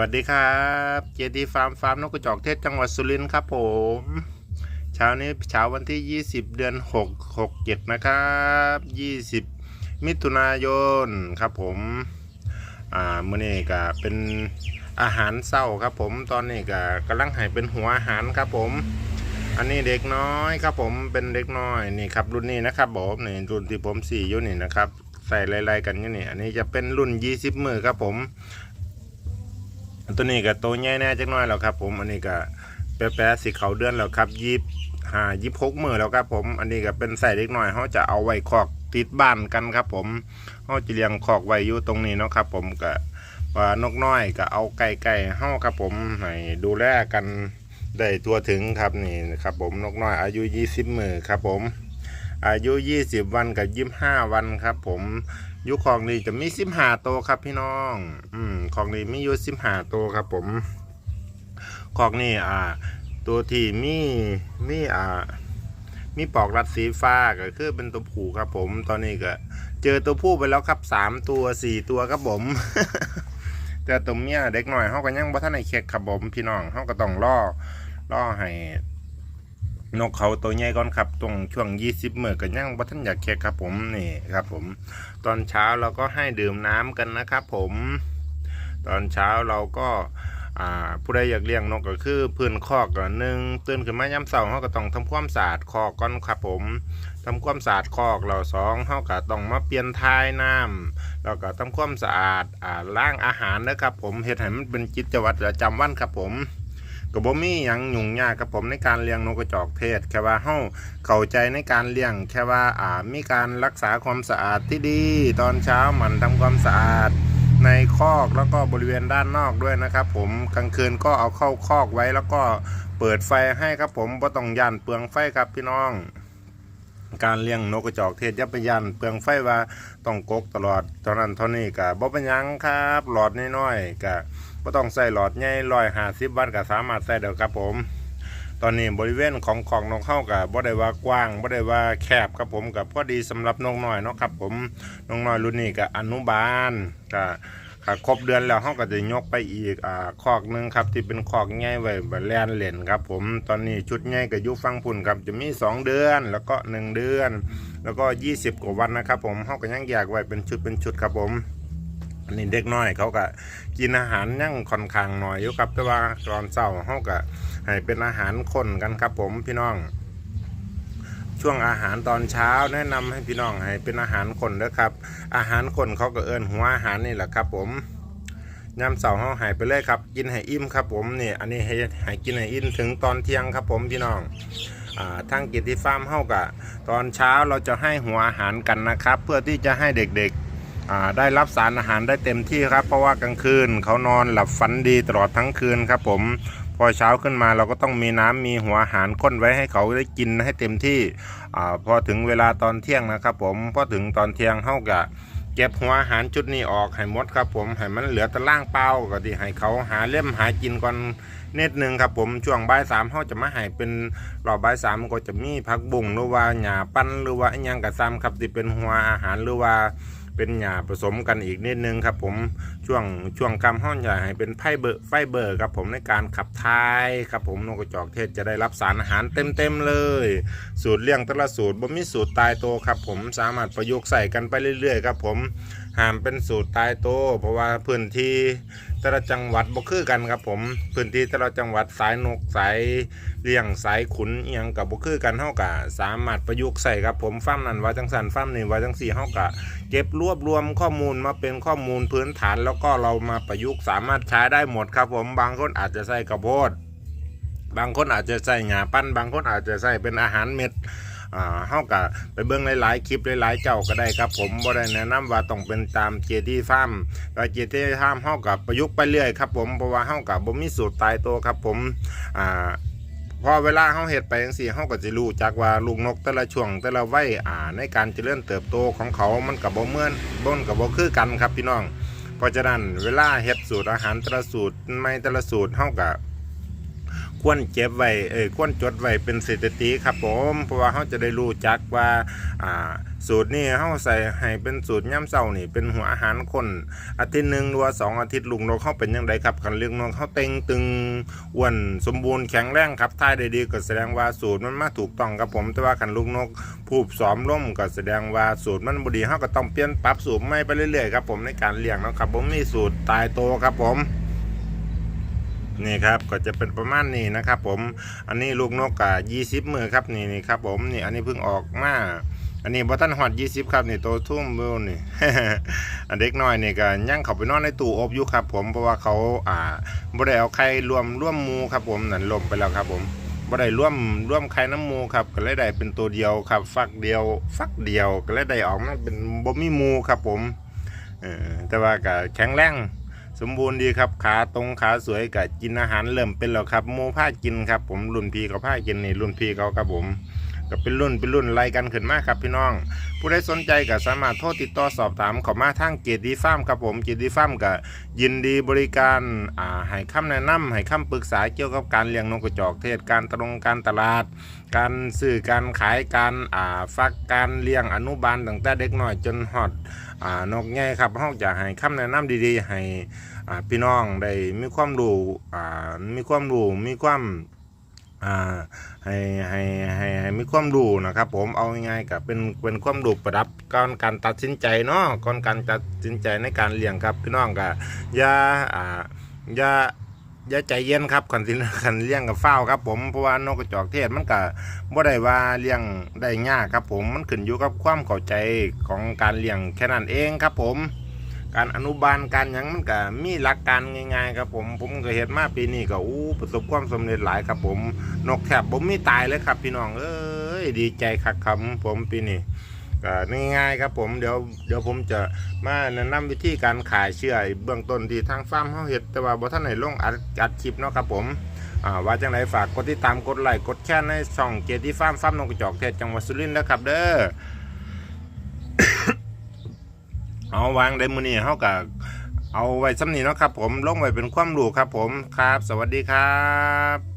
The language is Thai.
วัสดีครับเจดีฟาร์มฟาร์มนกกระจอกเทศจังหวัดสุรินทร์ครับผมเช้านี้เช้าวันที่ 20 เดือน 6 6 7 นะครับ 20 มิถุนายนครับผมอ่ามื้อนี้ก็เป็นอาหารเศร้าครับผมตอนนี้ก็กำลังให้เป็นหัวอาหารครับผม อันนี้เด็กน้อยครับผมเป็นเด็กน้อยนี่ครับรุ่นนี้นะครับผมนี่รุ่นที่ผมสี่อยู่นี่นะครับใส่ไล่ๆกันอยู่นี่ อันนี้จะเป็นรุ่น 20 มือครับผม ตัวนี้ก็โตใหญ่แน่จักหน่อยแล้วครับ ผมอันนี้ก็แปะๆสีเขาเดือนแล้วครับยิบหายิบหกมือแล้วครับ ผมอันนี้ก็เป็นใส่เล็กน้อยเขาจะเอาไว้คอกติดบ้านกันครับ ผมเขาจะเลี้ยงคอกไว้อยู่ตรงนี้เนาะครับ ผมก็ว่านกน้อยก็เอาไก่ไก่เฮาครับ ผมให้ดูแลกันได้ตัวถึงครับนี่ครับ ผมนกน้อยอายุ 20 มือครับ ผม อายุ 20 วันกับ 25 วันครับ ผม ยุคของนี้จะมี15ตัวครับพี่น้อง อืมของนี้มีอยู่15ตัวครับ ผม ของนี้อ่า ตัวที่มีมีอ่า มีปลอกรัดสีฟ้าก็คือเป็นตัวผู้ครับ ผม ตอนนี้ก็ เจอตัวผู้ไปแล้วครับสามตัวสี่ตัวครับผม แต่ตัวเมียเด็กหน่อยเขาก็ยังบ่ทันได้เช็คครับผมพี่น้องเขาก็ต้องล่อล่อให้ นกเขาตัวใหญ่ก่อนครับ ตรงช่วง 20มื้อก็ยังบ่ทันอยากเช็คครับผมนี่ครับผม ตอนเช้าเราก็ให้ดื่มน้ำกันนะครับผม ตอนเช้าเราก็ผู้ใดอยากเลี้ยงนกก็คือพื้นคอกก่อนหนึ่งตื่นขึ้นมายามเช้าเขาก็ต้องทำความสะอาดคอกก่อนครับผมทำความสะอาดคอกเราสองเขาก็ต้องมาเปลี่ยนท้ายน้ำแล้วก็ทำความสะอาดอ่าล้างอาหารนะครับผมเฮ็ดให้มันเป็นกิจวัตรประจำวันครับผม ก็บ่มีหยังยุ่งยากครับผมในการเลี้ยงนกกระจอกเทศ แค่ว่าเฮาเข้าใจในการเลี้ยง แค่ว่าอ่ามีการรักษาความสะอาดที่ดี ตอนเช้าหมันทำความสะอาดในคอกแล้วก็บริเวณด้านนอกด้วยนะครับ ผมกลางคืนก็เอาเข้าคอกไว้แล้วก็เปิดไฟให้ครับผมบ่ต้องย่านเปลืองไฟครับพี่น้องการเลี้ยงนกกระจอกเทศอยับไปยันเปลืองไฟว่าต้องกกตลอดเท่านั้นเท่านี้ก็บ่เป็นยังครับ หลอดน้อยๆก็ บ่ต้องใส่หลอดใหญ่ร้อยหาสิบวัตต์ก็สามารถใส่ได้ครับผม ตอนนี้บริเวณของของนกเข้ากับบ่ได้ว่ากว้างบ่ได้ว่าแคบครับผมกับพอดีสำหรับนกน้อยเนาะครับผมนกน้อยรุ่นนี้ก็อนุบาลก็ค่ะครบเดือนแล้วเขาก็จะยกไปอีกอ่าคอกหนึงครับที่เป็นคอกใหญ่ไว้แบบแลนเล่นครับผมตอนนี้ชุดใหญ่ก็อยู่ฟังพุ่นครับจะมี 2 เดือนแล้วก็ 1 เดือน แล้วก็ 20 กว่าวันนะครับผมเขาก็ยังแยกไว้เป็นชุดเป็นชุดครับผม อันนี้เด็กน้อยเขาก็กินอาหารยั่งค่อนข้างหน่อยอยู่ครับ แต่ว่าตอนเช้าเขาก็ให้เป็นอาหารคนกันครับ ผมพี่น้อง ช่วงอาหารตอนเช้าแนะนำให้พี่น้องให้เป็นอาหารคนเด้อครับ อาหารคนเขาก็เอิ้นหัวอาหารนี่แหละครับ ผมยามเสาร์เขาหายไปเลยครับ กินให้อิ่มครับ ผมนี่อันนี้ให้ให้กินให้อิ่มถึงตอนเที่ยงครับ ผมพี่น้องอ่าทางกิจที่ฟาร์มเฮากะตอนเช้าเราจะให้หัวอาหารกันนะครับ เพื่อที่จะให้เด็กๆ ได้รับสารอาหารได้เต็มที่ครับ เพราะว่ากลางคืนเขานอนหลับฝันดีตลอดทั้งคืนครับผมพอเช้าขึ้นมาเราก็ต้องมีน้ำมีหัวอาหารค้นไว้ให้เขาได้กินให้เต็มที่อพอถึงเวลาตอนเที่ยงนะครับ ผมพอถึงตอนเที่ยงเฮากะเก็บหัวอาหารชุดนี้ออกให้หมดครับ ผมให้มันเหลือแต่ล่างเปล่าก็ที่ให้เขาหาเล่มหากินก่อนเนิดนึงครับผมช่วงบ่ายสามเขาจะมาให้เป็นรอบบ่ายสามก็จะมีผักบุ้งหรือว่าหญ้าปั้นหรือว่าอิหยังกระซ้ำครับที่เป็นหัวอาหารหรือว่า เป็นหญ้าผสมกันอีกนิดนึงครับผมช่วงช่วงกำห้อนใหญ่ให้เป็นไฟเบอร์ไฟเบอร์ครับผมในการขับถ่ายครับผมนกกระจอกเทศจะได้รับสารอาหารเต็มๆเลย สูตรเลี้ยงแต่ละสูตรบ่มีสูตรตายตัวครับผมสามารถประยุกต์ใส่กันไปเรื่อยๆครับผมหามเป็นสูตรตายตัวเพราะว่าพื้นที่แต่ละจังหวัดบ่คือกันครับผม พื้นที่แต่ละจังหวัดสายนกสายเลี้ยงสายขุนเอียงกับบ่คือกันเฮากะสามารถประยุกต์ใส่ครับผมฟ้ามนั้นว่าจังสันฟาร์มนี้ว่าจังสี่เฮากะเก็บรวบรวมข้อมูลมาเป็นข้อมูลพื้นฐาน แล้วก็เรามาประยุกต์สามารถใช้ได้หมดครับผมบางคนอาจจะใส่กระโพดบางคนอาจจะใส่หญ้าปั้น บางคนอาจจะใส่เป็นอาหารเม็ด อ่าเฮาก็ไปเบิ่งหลายๆคลิปหลายๆเจ้าก็ได้ครับ ผมบ่ได้แนะนำว่าต้องเป็นตามเจที่ฟาร์มแต่เจที่ฟาร์มเฮาก็ประยุกต์ไปเรื่อยครับผมเพราะว่าเฮาก็บ่มีสูตรตายตัวครับผมอ่าพอเวลาเขาเห็ดไปจังซี่เขาก็จะรู้จักว่าลูกนกแต่ละช่วงแต่ละวัยอ่าในการเจริญเติบโตของเขามันกับบ่เมือนบ่นกับบ่คือกันครับพี่น้อง เพราะฉะนั้นเวลาเฮ็ดสูตรอาหารแต่ละสูตรไม่แต่ละสูตรเฮาก็ค ควรเก็บไว้เอ้ยควรจดไว้เป็นสถิติครับผมเพราะว่าเขาจะได้รู้จักว่าอ่าสูตรนี้เขาใส่ให้เป็นสูตรย่ำเศร้านี่เป็นหัวอาหารคนอาทิตย์หนึ่งหรือว่าสองอาทิตย์ลุงนกเขาเป็นยังไงครับคันเรื่องนกเขาเต็งตึงอ้วนสมบูรณ์แข็งแรงครับท่ายได้ดีก็แสดงว่าสูตรมันมาถูกต้องครับผมแต่ว่าคันลูกนกผูบซ้อมล่มก็แสดงว่าสูตรมันบดีเขาก็ต้องเปลี่ยนปรับสูตรใหม่ไปเรื่อยๆครับผมในการเลี้ยงนะครับผมมีสูตรตายโตครับผม นี่ครับก็จะเป็นประมาณนี้นะครับ ผมอันนี้ลูกนกกะยี่สิบมือครับนี่นี่ครับ ผมนี่อันนี้เพิ่งออกมาอันนี้บอตันหอดยี่สิบครับนี่โตทุ่มเบลนี่ อันเด็กน้อยนี่ก็ย่างเขาไปนอนในตู้อบอยู่ครับ ผมเพราะว่าเขาอ่าบ่ได้เอาไข่รวมร่วมมูครับ ผมนั่นลมไปแล้วครับ ผมบ่ได้ร่วมร่วมไข่น้ำมูครับก็เลยได้เป็นตัวเดียวครับ ฟักเดียว ฟักเดียวก็เลยได้ออกมาเป็นบ่มีมูครับ ผมเออแต่ว่าก็แข็งแรง สมบูรณ์ดีครับขาตรงขาสวยกับกินอาหารเริ่มเป็นแล้วครับโมผ้ากินครับ ผมรุ่นพี่เขาผ้ากินนี่รุ่นพี่เขาครับผม ก็เป็นรุ่นเป็นรุ่นไล่กันขึ้นมาครับพี่น้อง ผู้ใดสนใจก็สามารถโทรติดต่อสอบถามเขามาทางเกียรติฟาร์มครับผมเกียรติฟาร์มก็ยินดีบริการอ่าให้คำแนะนำให้คำปรึกษาเกี่ยวกับการเลี้ยงนกกระจอกเทศการตรงการตลาด การซื้อการขายการอ่าฟักการเลี้ยงอนุบาลตั้งแต่เด็กน้อยจนฮอดอ่านกใหญ่ครับเฮาจะให้คำแนะนำดีๆ ให้อ่าพี่น้องได้มีความรู้อ่ามีความรู้มีความ อ่าให้ให้ให้ให้มีความรู้นะครับ ผมเอาง่ายๆกับเป็นเป็นความรู้ประดับก่อนการตัดสินใจเนาะก่อนการตัดสินใจในการเลี้ยงครับพี่น้องก็อย่าอ่าอย่าอย่าใจเย็นครับคันสิคันเลี้ยงกับเฝ้าครับผมเพราะว่านกกระจอกเทศมันก็บ่ได้ว่าเลี้ยงได้ยากครับผมมันขึ้นอยู่กับความเข้าใจของการเลี้ยงแค่นั้นเองครับผม การอนุบาลการหยังมันก็มีหลักการง่ายๆครับผม ผมก็เห็นมาปีนี้ก็อู้ประสบความสำเร็จหลายครับผม นกแทบผมไม่ตายเลยครับ พี่น้องเอ้ยดีใจคักคำผมปีนี้ก็ง่ายๆครับผมเดี๋ยวเดี๋ยวผมจะมาแนะนำวิธีการขายเชื่อเบื้องต้นที่ทางฟาร์มเขาเห็ดแต่ว่าบ่ท่านไหนลงอัดอัดคลิปเนาะครับผมว่าจังไรฝากกดติดตามกดไลค์กดแชร์ในช่องเจดีฟาร์มฟาร์มนกกระจอกเทศจังหวัดสุรินทร์นะครับเด้อ เอาวางได้มือนี่เขากับเอาไว้สำนีเนาะครับผมลงไว้เป็นความรู้ครับผมครับ สวัสดีครับ